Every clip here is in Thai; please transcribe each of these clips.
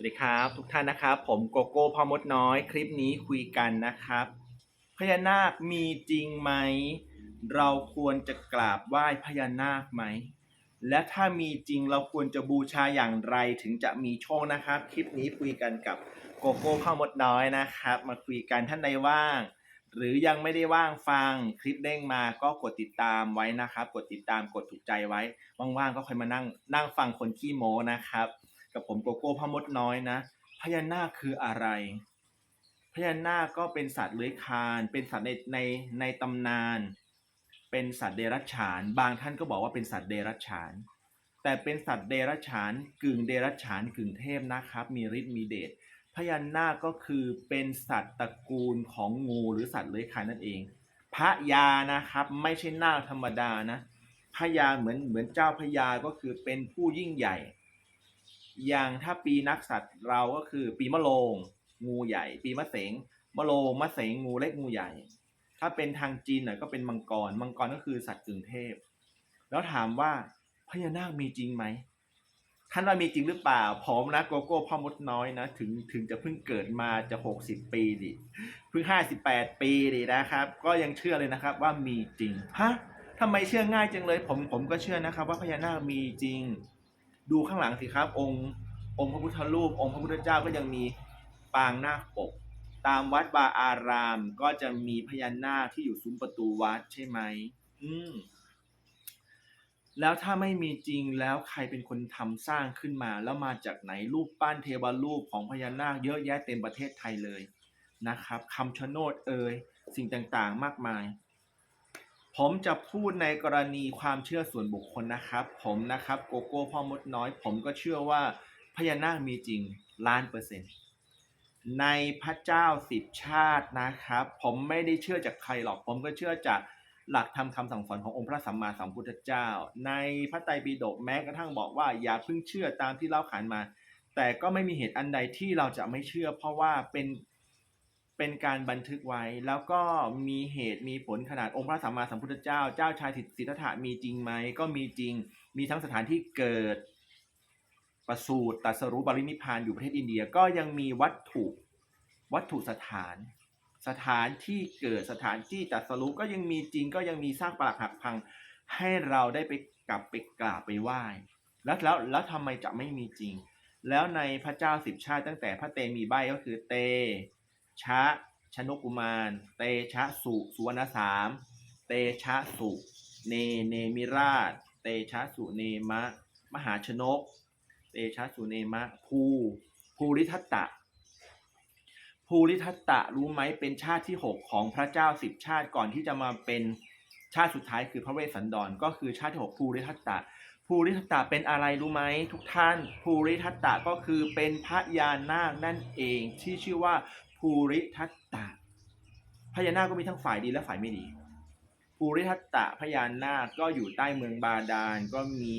สวัสดีครับทุกท่านนะครับ ผมโกโก้พ่อมดน้อยคลิปนี้คุยกันนะครับพญานาคมีจริงไหม เราควรจะกราบไหว้พญานาคไหม และถ้ามีจริงเราควรจะบูชาอย่างไรถึงจะมีโชคนะครับ คลิปนี้คุยกันกับโกโก้พ่อมดน้อยนะครับ มาคุยกันท่านใดว่าง หรือยังไม่ได้ว่างฟังคลิปเด้งมาก็กดติดตามไว้นะครับ กดติดตามกดถูกใจไว้ว่างๆก็ค่อยมานั่งนั่งฟังคนขี้โม้นะครับ กับผมโกโก้พมดน้อยนะ พญานาคคืออะไร พญานาคก็เป็นสัตว์เลื้อยคลาน เป็นสัตว์ในในในตำนาน เป็นสัตว์เดรัจฉาน บางท่านก็บอกว่าเป็นสัตว์เดรัจฉาน แต่เป็นสัตว์เดรัจฉานกึ่งเดรัจฉานกึ่งเทพนะครับ มีฤทธิ์มีเดชพญานาคก็คือเป็นสัตว์ตระกูลของงูหรือสัตว์เลื้อยคลานนั่นเองพระยานะครับ ไม่ใช่นาคธรรมดานะพญาเหมือนเหมือนเจ้าพญาก็คือเป็นผู้ยิ่งใหญ่ อย่างถ้าปีนักสัตว์เราก็คือ ปีมะโรงงูใหญ่ ปีมะเสงมะโรงมะเสงงูเล็กงูใหญ่ ถ้าเป็นทางจีนหน่อยก็เป็นมังกร มังกรก็คือสัตว์กึ่งเทพ แล้วถามว่าพญานาคมีจริงไหมท่านว่ามีจริงหรือเปล่าผมนะโกโก้พ่อมดน้อยนะ ถึงถึงจะเพิ่งเกิดมาจะหกสิบปีดิเพิ่งห้าสิบแปดปีดินะครับ ก็ยังเชื่อเลยนะครับว่ามีจริงฮะทำไมเชื่อง่ายจังเลย ผมผมก็เชื่อนะครับ ว่าพญานาคมีจริง ดูข้างหลังสิครับ องค์องค์พระพุทธรูป องค์พระพุทธเจ้าก็ยังมีปางนาคปก ตามวัดบาอารามก็จะมีพญานาคที่อยู่ซุ้มประตูวัดใช่ไหมอืมแล้วถ้าไม่มีจริงแล้วใครเป็นคนทำสร้างขึ้นมา แล้วมาจากไหนรูปปั้นเทวรูปของพญานาคเยอะแยะเต็มประเทศไทยเลยนะครับคำชะโนดเอ่ยสิ่งต่างๆมากมาย ผมจะพูดในกรณีความเชื่อส่วนบุคคลนะครับ ผมนะครับโกโก้พ่อมดน้อย ผมก็เชื่อว่าพญานาคมีจริงล้านเปอร์เซ็นต์ในพระเจ้าสิบชาตินะครับ ผมไม่ได้เชื่อจากใครหรอก ผมก็เชื่อจากหลักธรรมคำสั่งสอนขององค์พระสัมมาสัมพุทธเจ้า ในพระไตรปิฎกแม้กระทั่งบอกว่าอย่าเพิ่งเชื่อตามที่เล่าขานมา แต่ก็ไม่มีเหตุอันใดที่เราจะไม่เชื่อ เพราะว่าเป็น เป็นการบันทึกไว้แล้วก็มีเหตุมีผลขนาดองค์พระสัมมาสัมพุทธเจ้า เจ้าชายสิทธัตถะมีจริงไหมก็มีจริง มีทั้งสถานที่เกิด ประสูติตัสรู้บรินิพานอยู่ประเทศอินเดียก็ยังมีวัตถุวัตถุสถาน สถานที่เกิดสถานที่ตัสรู้ก็ยังมีจริงก็ยังมีสร้างปรักหักพังให้เราได้ไปกลับไปกราบไปไหว้แล้วแล้วแล้วทำไมจะไม่มีจริง แล้วในพระเจ้าสิบชาติตั้งแต่พระเตมีใบก็คือเต ชะชนกุมาร เตชะสุสุวรรณสาม เตชะสุเนเนมิราช เตชะสุเนมะ มหาชนก เตชะสุเนมะ ภูภูริทัตตะ ภูริทัตตะรู้ไหมเป็นชาติที่หกของพระเจ้าสิบชาติก่อนที่จะมาเป็นชาติสุดท้ายคือพระเวสสันดรก็คือชาติที่หกภูริทัตตะภูริทัตตะเป็นอะไรรู้ไหมทุกท่านภูริทัตตะก็คือเป็นพระยานาคนั่นเองที่ชื่อว่า ภูริทัตตะพญานาคก็มีทั้งฝ่ายดีและฝ่ายไม่ดี ภูริทัตตะพญานาคก็อยู่ใต้เมืองบาดาลก็มี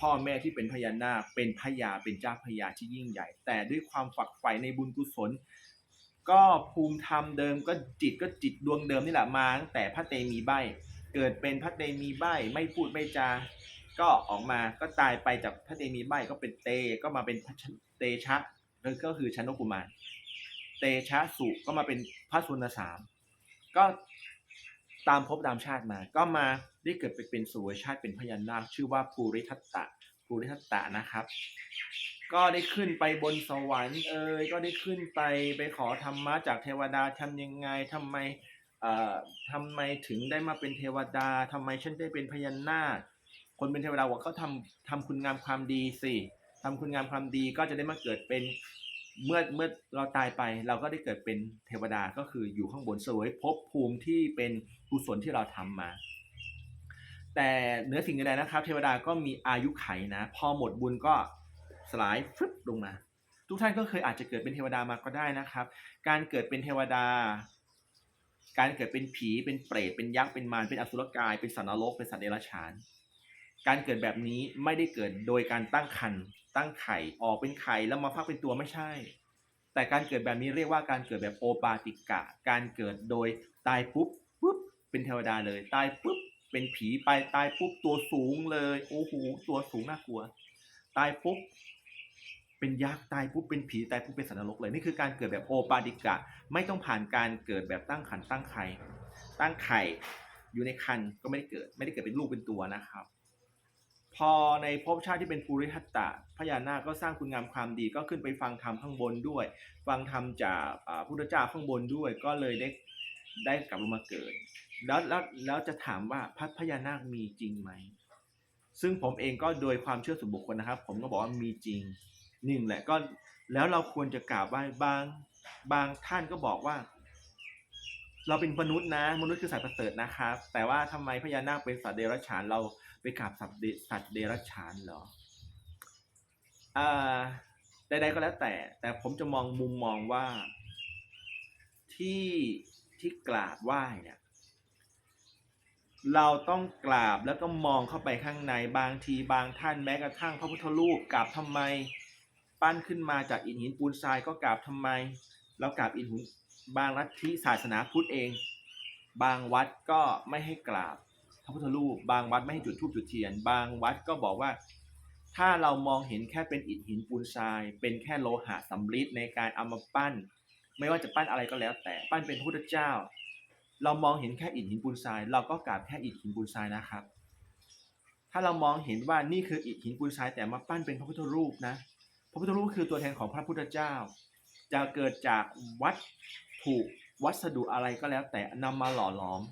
พ่อแม่ที่เป็นพญานาคเป็นพญาเป็นเจ้าพญาที่ยิ่งใหญ่ แต่ด้วยความฝักใฝ่ในบุญกุศล ก็ภูมิธรรมเดิมก็จิตก็จิตดวงเดิมนี่แหละมาตั้งแต่พระเตมีใบเกิดเป็นพระเตมีใบไม่พูดไม่จาก็ออกมาก็ตายไปจากพระเตมีใบก็เป็นเตก็มาเป็นเตชะก็คือชนกุมาร เตชะสุก็มาเป็นพระสุนสาม ก็ตามภพตามชาติมา ก็มาได้เกิดไปเป็นสุวชาติเป็นพญานาคชื่อว่าภูริทัตตะภูริทัตตะนะครับ ก็ได้ขึ้นไปบนสวรรค์เอ่ยก็ได้ขึ้นไปไปขอธรรมะจากเทวดาทำยังไงทำไมเอ่อทำไมถึงได้มาเป็นเทวดาทำไมฉันได้เป็นพญานาค คนเป็นเทวดาบอกเขาทำทำคุณงามความดีสิทำคุณงามความดีก็จะได้มาเกิดเป็น เมื่อเมื่อเราตายไปเราก็ได้เกิดเป็นเทวดาก็คืออยู่ข้างบนสวยภพภูมิที่เป็นกุศลที่เราทำมา แต่เหนือสิ่งใดนะครับ เทวดาก็มีอายุไขนะ พอหมดบุญก็สลายฟึบลงมาทุกท่านก็เคยอาจจะเกิดเป็นเทวดามาก็ได้นะครับ การเกิดเป็นเทวดา การเกิดเป็นผีเป็นเปรตเป็นยักษ์เป็นมารเป็นอสุรกาย เป็นสัตว์นรกเป็นสัตว์เดรัจฉาน การเกิดแบบนี้ไม่ได้เกิดโดยการตั้งครรภ์ตั้งไข่ออกเป็นไข่แล้วมาฟักเป็นตัวไม่ใช่ แต่การเกิดแบบนี้เรียกว่าการเกิดแบบโอปาติกะ การเกิดโดยตายปุ๊บปุ๊บเป็นเทวดาเลย ตายปุ๊บเป็นผีไปตายปุ๊บตัวสูงเลยโอ้โหตัวสูงน่ากลัว ตายปุ๊บเป็นยักษ์ตายปุ๊บเป็นผีตายปุ๊บเป็นสัตว์นรกเลยนี่คือการเกิดแบบโอปาดิกะ ไม่ต้องผ่านการเกิดแบบตั้งขันตั้งไข่ตั้งไข่อยู่ในคันก็ไม่ได้เกิด ไม่ได้เกิดเป็นลูกเป็นตัวนะครับ พอในภพชาติที่เป็นภูริทัตตะพญานาคก็สร้างคุณงามความดีก็ขึ้นไปฟังธรรมข้างบนด้วย ฟังธรรมจากอ่าพุทธเจ้าข้างบนด้วย ก็เลยได้ได้กลับลงมาเกิด แล้วแล้วแล้วจะถามว่าพระพญานาคมีจริงไหมซึ่งผมเองก็โดยความเชื่อส่วนบุคคลนะครับ ผมก็บอกว่ามีจริงหนึ่งแหละก็แล้วเราควรจะกราบไหว้บางบางท่านก็บอกว่า เราเป็นมนุษย์นะมนุษย์คือสัตว์ประเสริฐนะครับ แต่ว่าทำไมพญานาคเป็นสัตว์เดรัจฉานเรา ไปกราบสัตว์เดสัตว์เดรัจฉานเหรออ่าใดๆก็แล้วแต่ แต่ผมจะมองมุมมองว่าที่ที่กราบไหว้เนี่ยเราต้องกราบแล้วก็มองเข้าไปข้างในบางทีบางท่านแม้กระทั่งพระพุทธรูปกราบทำไม ปั้นขึ้นมาจากอิฐหินปูนทรายก็กราบทำไมแล้วกราบอิฐหินบางลัทธิศาสนาพุทธเอง บางวัดก็ไม่ให้กราบ ระพุทธรูปบางวัดไม่ให้จุดธูปจุดเทียน บางวัดก็บอกว่า ถ้าเรามองเห็นแค่เป็นอิฐหินปูนทราย เป็นแค่โลหะสำริดในการเอามาปั้น ไม่ว่าจะปั้นอะไรก็แล้ว แต่ปั้นเป็นพระพุทธเจ้า เรามองเห็นแค่อิฐหินปูนทราย เราก็กราบแค่อิฐหินปูนทรายนะครับ ถ้าเรามองเห็นว่านี่คืออิฐหินปูนทรายแต่มาปั้นเป็นพระพุทธรูปนะ พระพุทธรูปคือตัวแทนของพระพุทธเจ้า จะเกิดจากวัตถุวัสดุอะไรก็แล้วแต่นำมาหล่อหลอม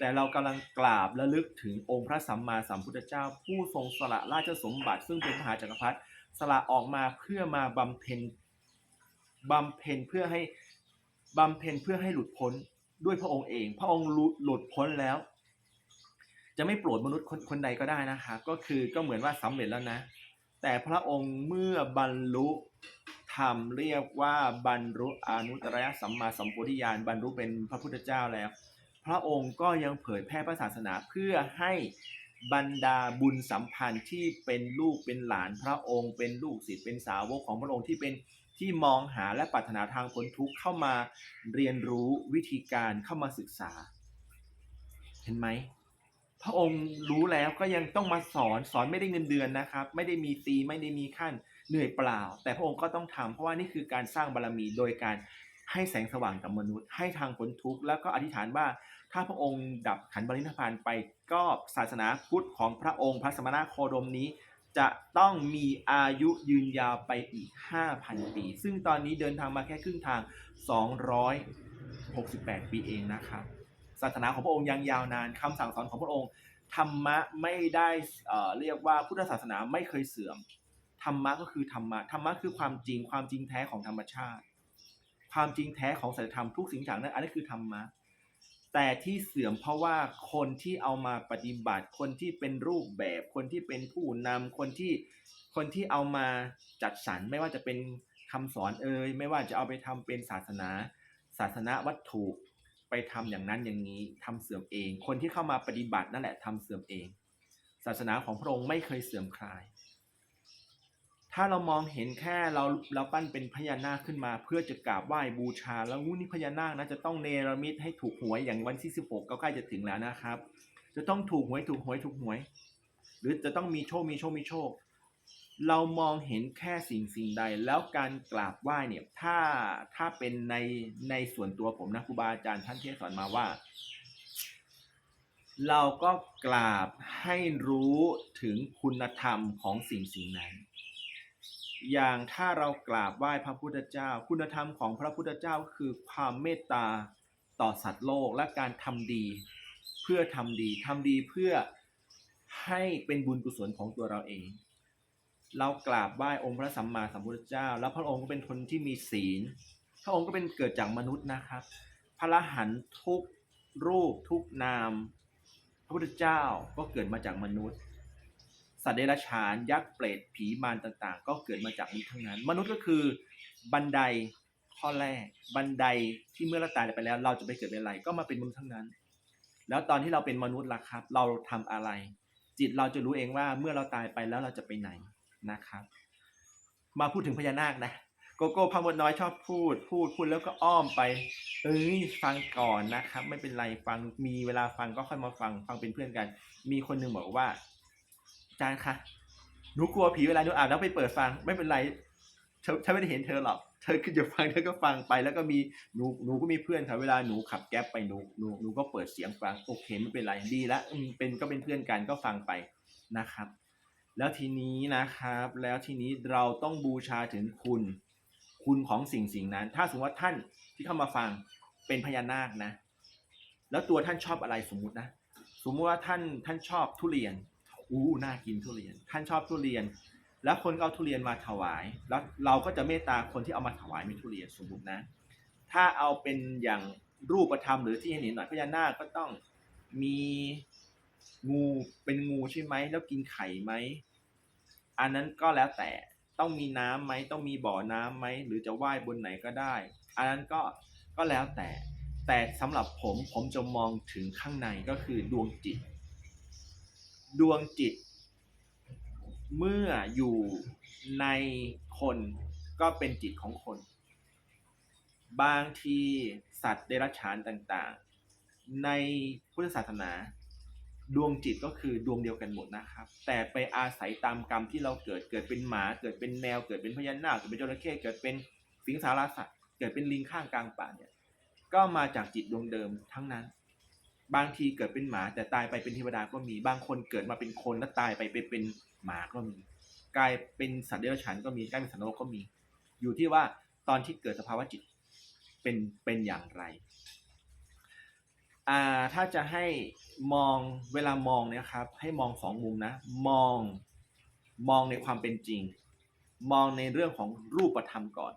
แต่เรากำลังกราบและลึกถึงองค์พระสัมมาสัมพุทธเจ้า ผู้ทรงสละราชสมบัติซึ่งเป็นมหาจักรพรรดิสละออกมาเพื่อมาบำเพ็ญบำเพ็ญเพื่อให้บำเพ็ญเพื่อให้หลุดพ้นด้วยพระองค์เอง พระองค์หลุดพ้นแล้ว จะไม่โปรดมนุษย์คนคนใดก็ได้นะคะก็คือก็เหมือนว่าสำเร็จแล้วนะ แต่พระองค์เมื่อบรรลุธรรมเรียกว่าบรรลุอนุตตรยสัมมาสัมโพธิญาณบรรลุเป็นพระพุทธเจ้าแล้ว ระองค์ก็ยังเผยแพร่พระศาสนาเพื่อให้บรรดาบุญสัมพันธ์ที่เป็นลูกเป็นหลานพระองค์ เป็นลูกศิษย์เป็นสาวกของพระองค์ที่เป็นที่มองหาและปรารถนาทางพ้นทุกข์เข้ามาเรียนรู้วิธีการเข้ามาศึกษา เห็นไหมพระองค์รู้แล้วก็ยังต้องมาสอนสอนไม่ได้เงินเดือนนะครับ ไม่ได้มีตีไม่ได้มีขั้นเหนื่อยเปล่า แต่พระองค์ก็ต้องทำเพราะว่านี่คือการสร้างบารมีโดยการให้แสงสว่างกับมนุษย์ ให้ทางพ้นทุกข์แล้วก็อธิษฐานว่า ถ้าพระองค์ดับขันบรินิพานไปก็ศาสนาพุทธของพระองค์พระสมณะโคดมนี้ จะต้องมีอายุยืนยาวไปอีก 5,000 ปี ซึ่งตอนนี้เดินทางมาแค่ครึ่งทาง 268 ปีเองนะครับศาสนาของพระองค์ยังยาวนานคำสั่งสอนของพระองค์ธรรมะไม่ได้เเรียกว่าพุทธศาสนาไม่เคยเสื่อมธรรมะก็คือธรรมะธรรมะคือความจริงความจริงแท้ของธรรมชาติ ความจริงแท้ของสัจธรรมทุกสิ่งอย่างนั้นอันนี้คือธรรมะ แต่ที่เสื่อมเพราะว่าคนที่เอามาปฏิบัติ คนที่เป็นรูปแบบ คนที่เป็นผู้นำคนที่คนที่เอามาจัดสรรไม่ว่าจะเป็นคำสอนเอ่ยไม่ว่าจะเอาไปทำเป็นศาสนา ศาสนาวัตถุไปทำอย่างนั้นอย่างนี้ทำเสื่อมเอง คนที่เข้ามาปฏิบัตินั่นแหละทำเสื่อมเอง ศาสนาของพระองค์ไม่เคยเสื่อมคลาย ถ้าเรามองเห็นแค่เราเราปั้นเป็นพญานาคขึ้นมา เพื่อจะกราบไหว้บูชา แล้วงูนี่พญานาคนะจะต้องเนรมิตให้ถูกหวยอย่างวันที่ 16 ก็ใกล้จะถึงแล้วนะครับ จะต้องถูกหวยถูกหวยถูกหวย หรือจะต้องมีโชคมีโชคมีโชค เรามองเห็นแค่สิ่งสิ่งใด แล้วการกราบไหว้เนี่ยถ้าถ้าเป็นในในส่วนตัวผมนะครูบาอาจารย์ท่านเทศสอนมาว่า เราก็กราบให้รู้ถึงคุณธรรมของสิ่งสิ่งนั้น อย่างถ้าเรากราบไหว้พระพุทธเจ้า คุณธรรมของพระพุทธเจ้าคือความเมตตาต่อสัตว์โลกและการทำดี เพื่อทำดีทำดีเพื่อให้เป็นบุญกุศลของตัวเราเอง เรากราบไหว้องค์พระสัมมาสัมพุทธเจ้า แล้วพระองค์ก็เป็นคนที่มีศีล พระองค์ก็เป็นเกิดจากมนุษย์นะครับ พระหันทุกรูปทุกนาม พระพุทธเจ้าก็เกิดมาจากมนุษย์ สัตว์เดรัจฉานยักษ์เปรตผีมารต่างๆ ก็เกิดมาจากมนุษย์ทั้งนั้น มนุษย์ก็คือบันไดข้อแรก บันไดที่เมื่อเราตายไปแล้ว เราจะไปเกิดเป็นอะไรก็มาเป็นมนุษย์ทั้งนั้น แล้วตอนที่เราเป็นมนุษย์ล่ะครับ เราทำอะไร จิตเราจะรู้เองว่าเมื่อเราตายไปแล้วเราจะไปไหนนะครับ มาพูดถึงพญานาคนะโกโก้พามดน้อยชอบพูด พูดพูดแล้วก็อ้อมไป เอ้ยฟังก่อนนะครับ ไม่เป็นไรฟังมีเวลาฟังก็ค่อยมาฟังฟังเป็นเพื่อนกัน มีคนหนึ่งบอกว่า จารย์คะหนูกลัวผีเวลาหนูอ่านแล้วไปเปิดฟัง ไม่เป็นไรฉันไม่ได้เห็นเธอหรอก เธอคือจะฟังเธอก็ฟังไป แล้วก็มีหนูหนูก็มีเพื่อนค่ะเวลาหนูขับแก๊ปไปหนูหนูหนูก็เปิดเสียงฟังโอเคไม่เป็นไรดีละเป็นก็เป็นเพื่อนกันก็ฟังไปนะครับ แล้วทีนี้นะครับ แล้วทีนี้เราต้องบูชาถึงคุณ คุณของสิ่งสิ่งนั้น ถ้าสมมติว่าท่านที่เข้ามาฟังเป็นพญานาคนะ แล้วตัวท่านชอบอะไรสมมุตินะ สมมติว่าท่านท่านชอบทุเรียน อู้น่ากินทุเรียน ท่านชอบทุเรียน แล้วคนเอาทุเรียนมาถวาย แล้วเราก็จะเมตตาคนที่เอามาถวายมีทุเรียนสมมตินะ ถ้าเอาเป็นอย่างรูปธรรมหรือที่เห็นหน่อยพญานาคก็ต้องมีงูเป็นงูใช่ไหมแล้วกินไข่ไหมอันนั้นก็แล้วแต่ต้องมีน้ำไหมต้องมีบ่อน้ำไหมหรือจะว่ายบนไหนก็ได้ อันนั้นก็ก็แล้วแต่ แต่สำหรับผมผมจะมองถึงข้างในก็คือดวงจิต ดวงจิต เมื่ออยู่ในคนก็เป็นจิตของคน บางทีสัตว์เดรัจฉานต่างๆ ในพุทธศาสนา ดวงจิตก็คือดวงเดียวกันหมดนะครับ แต่ไปอาศัยตามกรรมที่เราเกิดเกิดเป็นหมาเกิดเป็นแมวเกิดเป็นพญานาคเกิดเป็นจระเข้เกิดเป็นสิงสารสัตว์เกิดเป็นลิงข้างกลางป่าเนี่ยก็มาจากจิตดวงเดิมทั้งนั้น บางทีเกิดเป็นหมาแต่ตายไปเป็นเทวดาก็มีบางคนเกิดมาเป็นคนแล้วตายไปเป็นเป็นหมาก็มี กลายเป็นสัตว์เดรัจฉานก็มีกลายเป็นสัตว์นรกก็มี อยู่ที่ว่าตอนที่เกิดสภาวะจิตเป็นเป็นอย่างไรอ่าถ้าจะให้มองเวลามองนี่ยครับ ให้มองสองมุมนะ มองมองในความเป็นจริง มองในเรื่องของรูปธรรมก่อน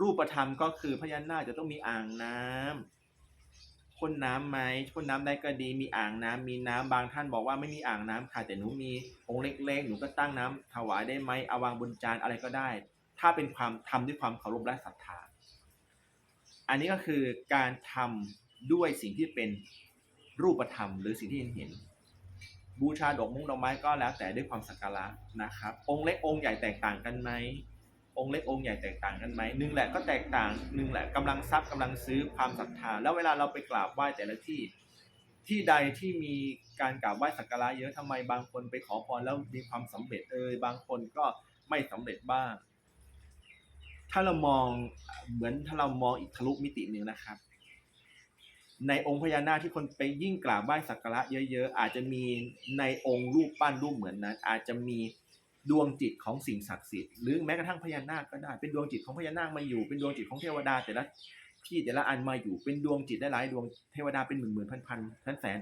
รูปธรรมก็คือพญานาคจะต้องมีอ่างน้ำ พ่นน้ำไหมพ่นน้ำได้ก็ดีมีอ่างน้ำมีน้ำบางท่านบอกว่าไม่มีอ่างน้ำค่ะแต่หนูมีองค์เล็กๆหนูก็ตั้งน้ำถวายได้ไหมเอาวางบนจานอะไรก็ได้ ถ้าเป็นความทำด้วยความเคารพและศรัทธาอันนี้ก็คือการทำด้วยสิ่งที่เป็นรูปธรรม หรือสิ่งที่เห็นเห็นบูชาดอกมุ้งดอกไม้ก็แล้วแต่ด้วยความสักการะนะครับ องค์เล็กองค์ใหญ่แตกต่างกันไหม องค์เล็กองค์ใหญ่แตกต่างกันไหมหนึ่งแหละก็แตกต่างหนึ่งแหละกำลังทรัพย์กำลังซื้อความศรัทธา แล้วเวลาเราไปกราบไหว้แต่ละที่ ที่ใดที่มีการกราบไหว้สักการะเยอะทำไมบางคนไปขอพรแล้วมีความสำเร็จเอยบางคนก็ไม่สำเร็จบ้าง ถ้าเรามองเหมือนถ้าเรามองอีกทะลุมิติหนึ่งนะครับ ในองค์พญานาคที่คนไปยิ่งกราบไหว้สักการะเยอะ ๆ อาจจะมีในองค์รูปปั้นรูปเหมือนนั้น อาจจะมี ดวงจิตของสิ่งศักดิ์สิทธิ์หรือแม้กระทั่งพญานาคก็ได้เป็นดวงจิตของพญานาคมาอยู่เป็นดวงจิตของเทวดาแต่ละที่แต่ละอันมาอยู่เป็นดวงจิตได้หลายดวงเทวดาเป็นหมื่นหมื่นพันพันแสนแสน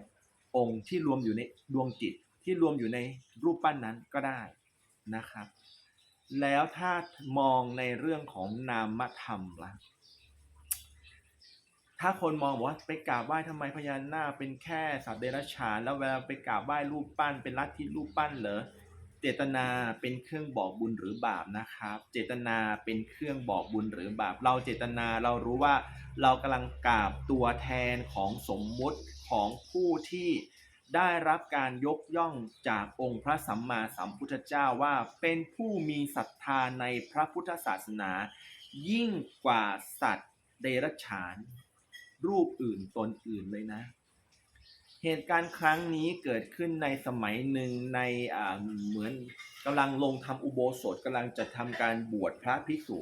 องค์ที่รวมอยู่ในดวงจิตที่รวมอยู่ในรูปปั้นนั้นก็ได้นะครับ แล้วถ้ามองในเรื่องของนามธรรมล่ะถ้าคนมองบอกว่าไปกราบไหว้ทำไมพญานาคเป็นแค่สัตว์เดรัจฉาน แล้วเวลาไปกราบไหว้รูปปั้นเป็นลัทธิรูปปั้นเหรอ จตนาเป็นเครื่องบอกบุญหรือบาปนะครับ เจตนาเป็นเครื่องบอกบุญหรือบาป เราเจตนาเรารู้ว่าเรากำลังกราบตัวแทนของสมมุติของผู้ที่ได้รับการยกย่องจากองค์พระสัมมาสัมพุทธเจ้าว่าเป็นผู้มีศรัทธาในพระพุทธศาสนา ยิ่งกว่าสัตว์เดรัจฉาน รูปอื่นตนอื่นเลยนะ เหตุการณ์ครั้งนี้เกิดขึ้นในสมัยหนึ่งในอ่าเหมือนกำลังลงทำอุโบสถกำลังจะทำการบวชพระภิกษุ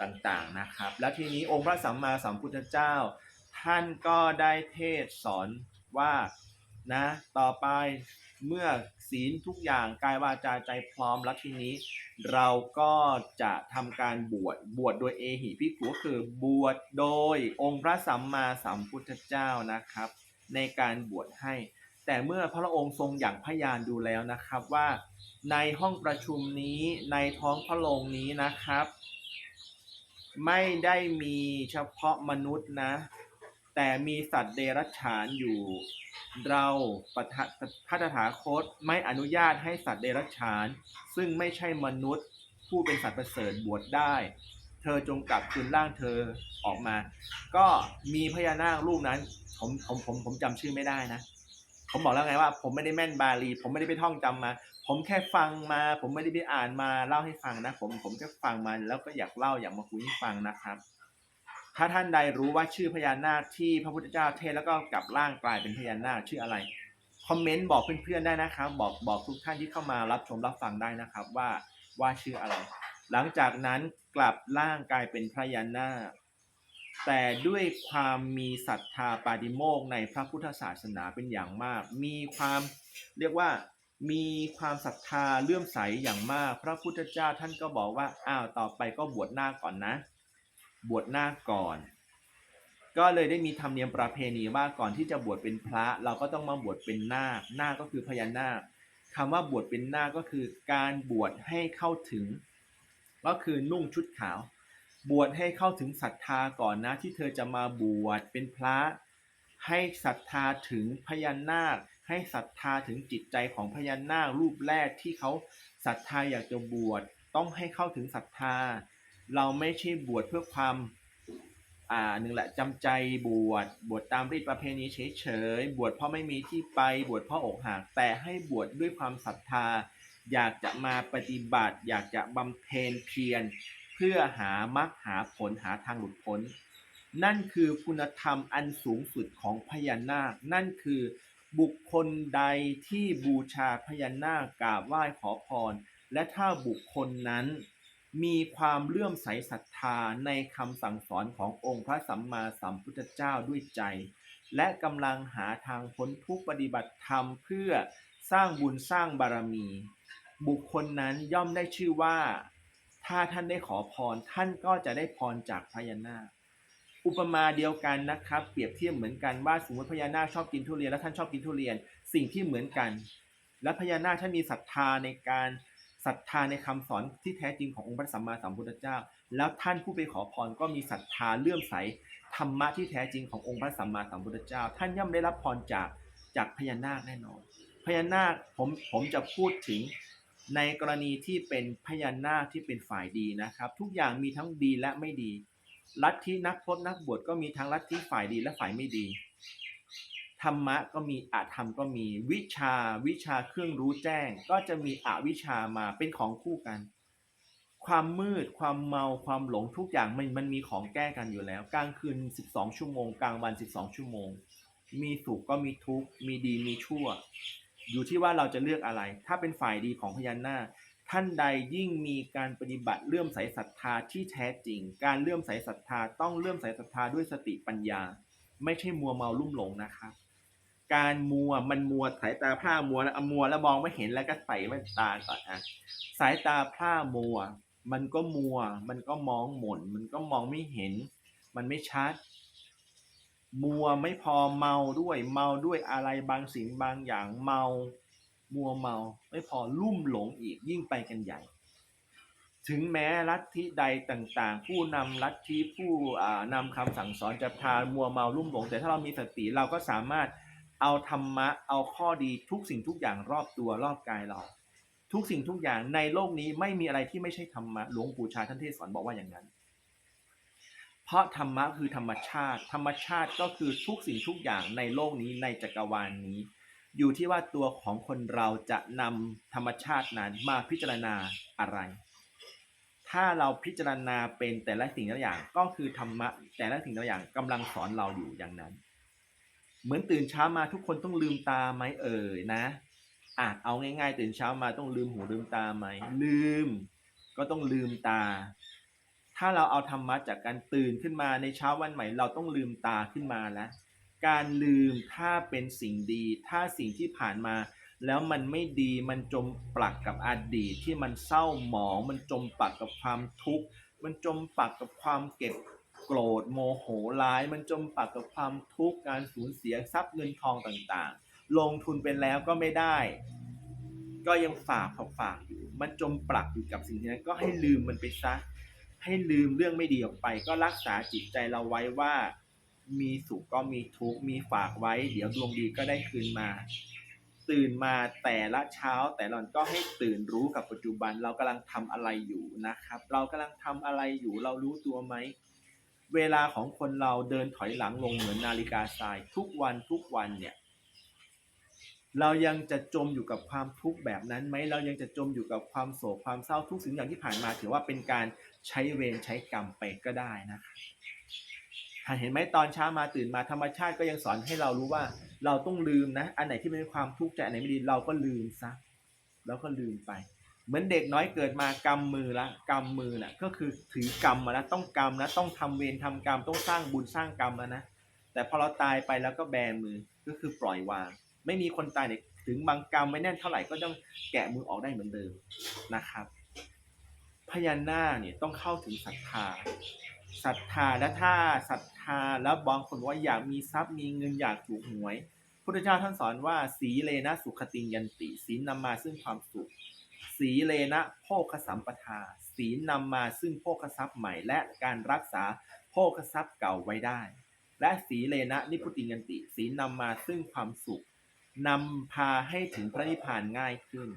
ต่างๆนะครับ แล้วทีนี้องค์พระสัมมาสัมพุทธเจ้า ท่านก็ได้เทศสอนว่านะต่อไปเมื่อศีลทุกอย่างกายวาจาใจพร้อมแล้วทีนี้ เราก็จะทำการบวชบวชโดยเอหิภิกขุก็คือบวชโดยองค์พระสัมมาสัมพุทธเจ้านะครับ ในการบวชให้ แต่เมื่อพระองค์ทรงอย่างพยานดูแล้วนะครับว่าในห้องประชุมนี้ในท้องพระโรงนี้นะครับ ไม่ได้มีเฉพาะมนุษย์นะ แต่มีสัตว์เดรัจฉานอยู่ เราปทะพระตถาคตไม่อนุญาตให้สัตว์เดรัจฉาน ซึ่งไม่ใช่มนุษย์ผู้เป็นสัตว์ประเสริฐบวชได้ เธอจงกลับคืนร่างเธอออกมา ก็มีพญานาครูปนั้น ผมผมผมผมจำชื่อไม่ได้นะ ผมบอกแล้วไงว่า ผมไม่ได้แม่นบาลี ผมไม่ได้ไปท่องจำมา ผมแค่ฟังมา ผมไม่ได้ไปอ่านมาเล่าให้ฟังนะ ผมผมแค่ฟังมาแล้วก็อยากเล่าอยากมาคุยให้ฟังนะครับ ถ้าท่านใดรู้ว่าชื่อพญานาคที่พระพุทธเจ้าเทศแล้วก็กลับร่างกลายเป็นพญานาคชื่ออะไรคอมเมนต์บอกเพื่อนๆได้นะครับ บอกบอกทุกท่านที่เข้ามารับชมรับฟังได้นะครับ ว่าว่าชื่ออะไร หลังจากนั้นกลับร่างกายเป็นพญานาคแต่ด้วยความมีศรัทธาปาฏิโมกในพระพุทธศาสนาเป็นอย่างมาก มีความเรียกว่ามีความศรัทธาเลื่อมใสอย่างมาก พระพุทธเจ้าท่านก็บอกว่าอ้าวต่อไปก็บวชหน้าคก่อนนะ บวชหน้าคก่อน ก็เลยได้มีธรรมเนียมประเพณีว่าก่อนที่จะบวชเป็นพระ เราก็ต้องมาบวชเป็นนาคนาคก็คือพญานาคคำว่าบวชเป็นนาคก็คือการบวชให้เข้าถึง ก็คือนุ่งชุดขาว บวชให้เข้าถึงศรัทธาก่อนนะที่เธอจะมาบวชเป็นพระ ให้ศรัทธาถึงพญานาค ให้ศรัทธาถึงจิตใจของพญานาครูปแรกที่เขาศรัทธาอยากจะบวชต้องให้เข้าถึงศรัทธา เราไม่ใช่บวชเพื่อความอ่าหนึ่งแหละจำใจบวชบวชตามรีตประเพณีเฉยๆบวชเพราะไม่มีที่ไปบวชเพราะอกหักแต่ให้บวชด้วยความศรัทธา อยากจะมาปฏิบัติ อยากจะบำเพ็ญเพียรเพื่อหามรรคหาผลหาทางหลุดพ้น นั่นคือคุณธรรมอันสูงสุดของพญานาค นั่นคือบุคคลใดที่บูชาพญานาคกราบไหว้ขอพร และถ้าบุคคลนั้นมีความเลื่อมใสศรัทธาในคำสั่งสอนขององค์พระสัมมาสัมพุทธเจ้าด้วยใจ และกำลังหาทางพ้นทุกปฏิบัติธรรมเพื่อสร้างบุญสร้างบารมี บุคคลนั้นย่อมได้ชื่อว่า ถ้าท่านได้ขอพร ท่านก็จะได้พรจากพญานาค อุปมาเดียวกันนะครับ เปรียบเทียบเหมือนกันว่าสมมติพญานาคชอบกินทุเรียนแล้วท่านชอบกินทุเรียน สิ่งที่เหมือนกัน และพญานาคท่านมีศรัทธาในการศรัทธาในคำสอนที่แท้จริงขององค์พระสัมมาสัมพุทธเจ้า แล้วท่านผู้ไปขอพรก็มีศรัทธาเลื่อมใสธรรมะที่แท้จริงขององค์พระสัมมาสัมพุทธเจ้า ท่านย่อมได้รับพรจากจากพญานาคแน่นอนพญานาคผมผมจะพูดถึง ในกรณีที่เป็นพญานาคที่เป็นฝ่ายดีนะครับ ทุกอย่างมีทั้งดีและไม่ดี ลัทธินักพจนักบวชก็มีทั้งลัทธิฝ่ายดีและฝ่ายไม่ดี ธรรมะก็มีอาธรรมก็มีวิชาวิชาเครื่องรู้แจ้ง ก็จะมีอวิชามาเป็นของคู่กัน ความมืดความเมาความหลงทุกอย่างมันมันมีของแก้กันอยู่แล้ว กลางคืน 12 ชั่วโมง กลางวัน 12 ชั่วโมง มีสุขก็มีทุกข์มีดีมีชั่ว อยู่ที่ว่าเราจะเลือกอะไร ถ้าเป็นฝ่ายดีของพญานาคท่านใดยิ่งมีการปฏิบัติเลื่อมใสศรัทธาที่แท้จริง การเลื่อมใสศรัทธาต้องเลื่อมใสศรัทธาด้วยสติปัญญา ไม่ใช่มัวเมาลุ่มหลงนะครับ การมัวมันมัวสายตาพร่ามัวแล้วมัวแล้วมองไม่เห็นแล้วก็ใส่แว่นตาก่อนอะสายตาพร่ามัว มันก็มัว มันก็มองหม่นมันก็มองไม่เห็น มันไม่ชัด มัวไม่พอเมาด้วยเมาด้วยอะไรบางสิ่งบางอย่างเมามัวเมาไม่พอลุ่มหลงอีกยิ่งไปกันใหญ่ ถึงแม้ลัทธิใดต่างๆ ผู้นำลัทธิผู้นำคำสั่งสอนจะพามัวเมาลุ่มหลง แต่ถ้าเรามีสติเราก็สามารถเอาธรรมะเอาข้อดีทุกสิ่งทุกอย่างรอบตัวรอบกายเรา ทุกสิ่งทุกอย่างในโลกนี้ไม่มีอะไรที่ไม่ใช่ธรรมะหลวงปู่ชาท่านเทศสอนบอกว่าอย่างนั้น เพราะธรรมะคือธรรมชาติ ธรรมชาติก็คือทุกสิ่งทุกอย่างในโลกนี้ในจักรวาลนนี้ อยู่ที่ว่าตัวของคนเราจะนำธรรมชาตินั้นมาพิจารณาอะไร ถ้าเราพิจารณาเป็นแต่ละสิ่งแต่ละอย่างก็คือธรรมะแต่ละสิ่งแต่ละอย่างกำลังสอนเราอยู่อย่างนั้น เหมือนตื่นเช้ามาทุกคนต้องลืมตาไหมเอ่ยนะอะเอาง่าย ๆ ตื่นเช้ามาต้องลืมหูลืมตาไหมลืม ก็ต้องลืมตา ถ้าเราเอาธรรมะจากการตื่นขึ้นมาในเช้าวันใหม่ เราต้องลืมตาขึ้นมาแล้ว การลืมถ้าเป็นสิ่งดี ถ้าสิ่งที่ผ่านมา แล้วมันไม่ดีมันจมปลักกับอดีตที่มันเศร้าหมอง มันจมปลักกับความทุกข์มันจมปลักกับความเก็บโกรธโมโหร้าย มันจมปักกับความทุกข์การสูญเสียทรัพย์เงินทองต่างๆ ลงทุนไปแล้วก็ไม่ได้ ก็ยังฝากฝากฝากอยู่ มันจมปลักอยู่กับสิ่งนั้นก็ให้ลืมมันไปซะ ให้ลืมเรื่องไม่ดีออกไป ก็รักษาจิตใจเราไว้ว่า มีสุขก็มีทุกข์มีฝากไว้ เดี๋ยวดวงดีก็ได้คืนมา ตื่นมาแต่ละเช้า แต่ละวันก็ให้ตื่นรู้กับปัจจุบัน เรากำลังทำอะไรอยู่นะครับ เรากำลังทำอะไรอยู่เรารู้ตัวไหมเวลาของคนเราเดินถอยหลังลงเหมือนนาฬิกาทราย ทุกวันทุกวันเนี่ย เรายังจะจมอยู่กับความทุกข์แบบนั้นไหมเรายังจะจมอยู่กับความโศกความเศร้าทุกสิ่งอย่างที่ผ่านมา ถือว่าเป็นการใช้เวรใช้กรรมไปก็ได้นะครับเห็นไหมตอนเช้ามาตื่นมาธรรมชาติก็ยังสอนให้เรารู้ว่า เราต้องลืมนะ อันไหนที่เป็นความทุกข์ใจอันไหนไม่ดีเราก็ลืมซะแล้วก็ลืมไป เหมือนเด็กน้อยเกิดมากำมือละกำมือน่ะก็คือถือกรรมมาแล้วต้องกรรมนะต้องทำเวรทำกรรมต้องสร้างบุญสร้างกรรมแล้วนะแต่พอเราตายไปแล้วก็แบมือก็คือปล่อยวาง ไม่มีคนตายเนี่ยถึงบางกรรมไม่แน่นเท่าไหร่ก็ต้องแกะมือออกได้เหมือนเดิมนะครับ พญานาคเนี่ยต้องเข้าถึงศรัทธาศรัทธาและถ้าศรัทธาแล้วบางคนว่าอยากมีทรัพย์มีเงินอยากถูกหวยพุทธเจ้าท่านสอนว่าสีเลนะสุขติยันติศีลนำมาซึ่งความสุข สีเลนะโภคสัมปทาศีลนำมาซึ่งโภคทรัพย์ใหม่ และการรักษาโภคทรัพย์เก่าไว้ได้ และสีเลนะนิพพุติยันติศีลนำมาซึ่งความสุข นำพาให้ถึงพระนิพพานง่ายขึ้น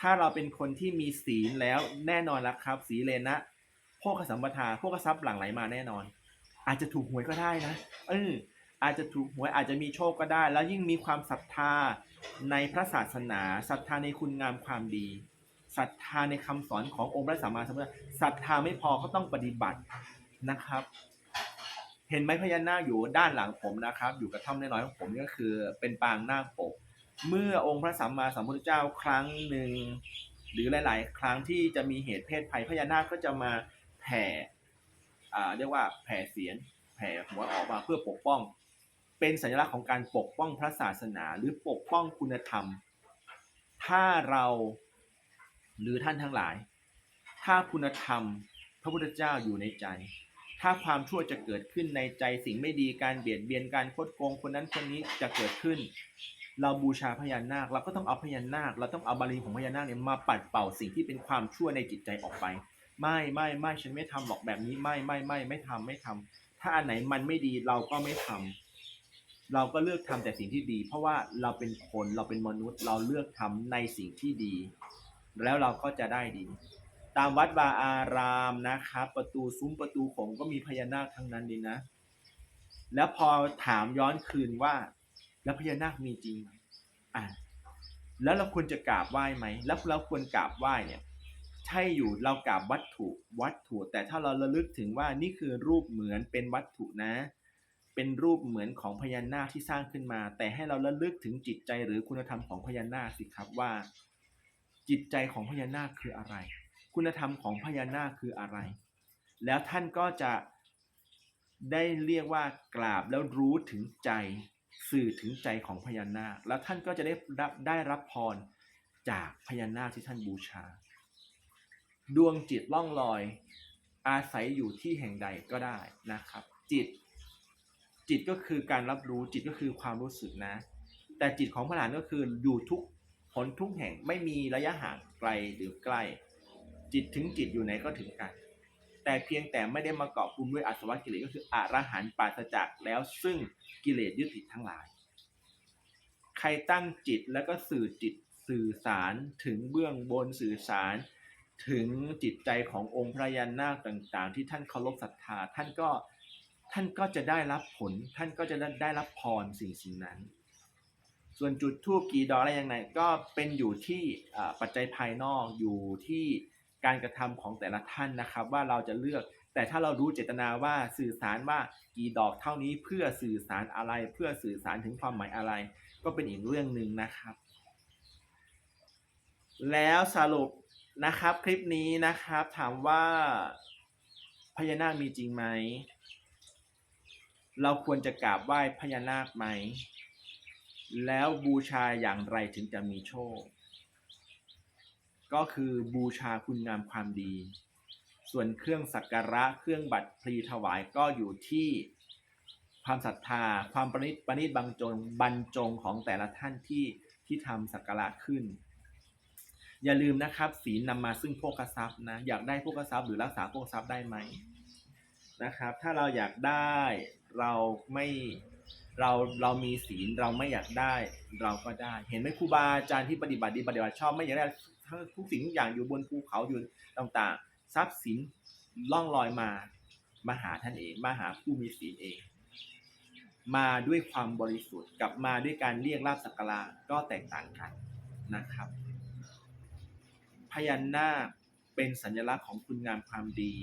ถ้าเราเป็นคนที่มีศีลแล้วแน่นอนแล้วครับสีเลนะโภคสัมปทาโภคทรัพย์หลั่งไหลมาแน่นอน อาจจะถูกหวยก็ได้นะเอออาจจะถูกหวยอาจจะมีโชคก็ได้ แล้วยิ่งมีความศรัทธาในพระศาสนาศรัทธาในคุณงามความดีศรัทธาในคำสอนขององค์พระสัมมาสัมพุทธศรัทธาไม่พอก็ต้องปฏิบัตินะครับ เห็นไหมพญานาคอยู่ด้านหลังผมนะครับ อยู่กระท่อมน้อยๆของผมนี่ก็คือเป็นปางนาคปก เมื่อองค์พระสัมมาสัมพุทธเจ้าครั้งหนึ่งหรือหลาย ๆ ครั้งที่จะมีเหตุเพศภัยพญานาคก็จะมาแผ่อ่าเรียกว่าแผ่เสียงแผ่หัวออกมาเพื่อปกป้อง เป็นสัญลักษณ์ของการปกป้องพระศาสนาหรือปกป้องคุณธรรม ถ้าเราหรือท่านทั้งหลาย ถ้าคุณธรรม พระพุทธเจ้าอยู่ในใจ ถ้าความชั่วจะเกิดขึ้นในใจสิ่งไม่ดีการเบียดเบียนการคดโกงคนนั้นคนนี้จะเกิดขึ้น เราบูชาพญานาคเราก็ต้องเอาพญานาค เราต้องเอาบาลีของพญานาคเนี่ยมาปัดเป่าสิ่งที่เป็นความชั่วในจิตใจออกไป ไม่ไม่ไม่ฉันไม่ทำหรอกแบบนี้ไม่ไม่ไม่ไม่ทำไม่ทำถ้าอันไหนมันไม่ดีเราก็ไม่ทำเราก็เลือกทำแต่สิ่งที่ดี เพราะว่าเราเป็นคนเราเป็นมนุษย์ เราเลือกทำในสิ่งที่ดี แล้วเราก็จะได้ดี ตามวัดวาอารามนะครับ ประตูซุ้มประตูโขงก็มีพญานาคทั้งนั้นดีนะ แล้วพอถามย้อนคืนว่า แล้วพญานาคมีจริงไหมอะแล้วเราควรจะกราบไหว้ไหมแล้วเราควรกราบไหว้เนี่ยใช่อยู่เรากราบวัตถุวัตถุ แต่ถ้าเราระลึกถึงว่านี่คือรูปเหมือนเป็นวัตถุนะ เป็นรูปเหมือนของพญานาคที่สร้างขึ้นมา แต่ให้เราระลึกถึงจิตใจหรือคุณธรรมของพญานาคสิครับว่า จิตใจของพญานาคคืออะไร คุณธรรมของพญานาคคืออะไร แล้วท่านก็จะได้เรียกว่ากราบแล้วรู้ถึงใจสื่อถึงใจของพญานาค แล้วท่านก็จะได้รับได้รับพรจากพญานาคที่ท่านบูชา ดวงจิตล่องลอย อาศัยอยู่ที่แห่งใดก็ได้นะครับ จิต จิตก็คือการรับรู้จิตก็คือความรู้สึกนะ แต่จิตของพระหลานก็คืออยู่ทุกผลทุกแห่งไม่มีระยะห่างไกลหรือใกล้ จิตถึงจิตอยู่ไหนก็ถึงกัน แต่เพียงแต่ไม่ได้มาเกาะกลุ่มด้วยอาสวะกิเลสก็คืออรหันต์ปราศจากแล้วซึ่งกิเลสยึดติดทั้งหลาย ใครตั้งจิตแล้วก็สื่อจิตสื่อสารถึงเบื้องบนสื่อสาร ถึงจิตใจขององค์พระยานาคต่างๆ ที่ท่านเคารพศรัทธาท่านก็ท่านก็จะได้รับผล ท่านก็จะได้รับพรสิ่งสิ่งนั้น ส่วนจุดทูบกี่ดอกอะไรยังไงก็เป็นอยู่ที่ปัจจัยภายนอกอยู่ที่ การกระทำของแต่ละท่านนะครับ ว่าเราจะเลือก แต่ถ้าเรารู้เจตนาว่าสื่อสารว่ากี่ดอกเท่านี้เพื่อสื่อสารอะไร เพื่อสื่อสารถึงความหมายอะไร ก็เป็นอีกเรื่องหนึ่งนะครับ แล้วสรุปนะครับคลิปนี้นะครับถามว่าพญานาคมีจริงไหมเราควรจะกราบไหว้พญานาคไหม แล้วบูชาอย่างไรถึงจะมีโชค ก็คือบูชาคุณงามความดี ส่วนเครื่องสักการะเครื่องบัตรพลีถวายก็อยู่ที่ความศรัทธา ความประณิตประณีตบรรจงบรรจงของแต่ละท่านที่ที่ทำสักการะขึ้น อย่าลืมนะครับศีลนำมาซึ่งโภคทรัพย์นะอยากได้โภคทรัพย์หรือรักษาโภคทรัพย์ได้ไหมนะครับ ถ้าเราอยากได้เราไม่ เราเรามีศีลเราไม่อยากได้เราก็ได้ เห็นไหมครูบาอาจารย์ที่ปฏิบัติดีปฏิบัติชอบไม่อยากได้ทั้งทุกสิ่งทุกอย่างอยู่บนภูเขาอยู่ต่างๆ ทรัพย์สินล่องลอยมามาหาท่านเอง มาหาผู้มีศีลเอง มาด้วยความบริสุทธิ์กับมาด้วยการเรียกลาบสักการะก็แตกต่างกันนะครับ พญานาคเป็นสัญลักษณ์ของคุณงามความดี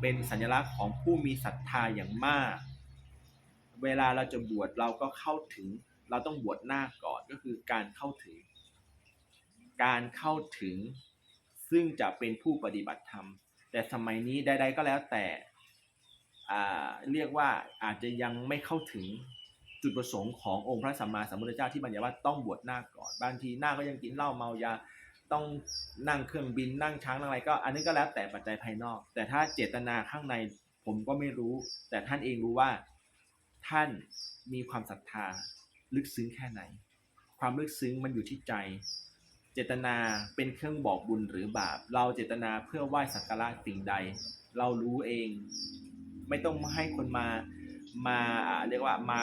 เป็นสัญลักษณ์ของผู้มีศรัทธาอย่างมาก เวลาเราจะบวชเราก็เข้าถึง เราต้องบวชหน้าก่อนก็คือการเข้าถึง การเข้าถึง ซึ่งจะเป็นผู้ปฏิบัติธรรม แต่สมัยนี้ใด ๆ ก็แล้วแต่เรียกว่าอาจจะยังไม่เข้าถึงจุดประสงค์ขององค์พระสัมมาสัมพุทธเจ้าที่บัญญัติว่าต้องบวชหน้าก่อน บางทีหน้าก็ยังกินเหล้าเมายาต้องนั่งเครื่องบินนั่งช้างนั่งอะไรก็ อันนี้ก็แล้วแต่ปัจจัยภายนอก แต่ถ้าเจตนาข้างในผมก็ไม่รู้ แต่ท่านเองรู้ว่า ท่านมีความศรัทธาลึกซึ้งแค่ไหน ความลึกซึ้งมันอยู่ที่ใจ เจตนาเป็นเครื่องบอกบุญหรือบาป เราเจตนาเพื่อไหว้สักการะสิ่งใด เรารู้เอง ไม่ต้องให้คนมามาเรียกว่ามา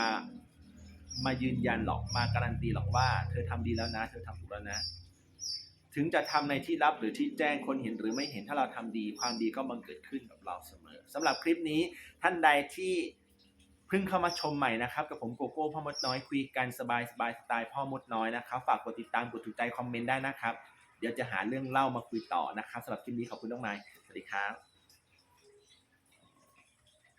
มายืนยันหรอกมาการันตีหรอกว่า เธอทำดีแล้วนะ เธอทำถูกแล้วนะ ถึงจะทำในที่ลับหรือที่แจ้งคนเห็นหรือไม่เห็นถ้าเราทำดีความดีก็บังเกิดขึ้นกับเราเสมอสำหรับคลิปนี้ท่านใดที่ พิ่งเข้ามาชมใหม่นะครับ กับผมโกโก้พ่อมดน้อยคุยกันสบายสบายสไตล์พ่อมดน้อยนะครับ ฝากกดติดตามกดถูกใจคอมเมนต์ได้นะครับ เดี๋ยวจะหาเรื่องเล่ามาคุยต่อนะครับสำหรับคลิปนี้ขอบคุณน้องไม้สวัสดีครับ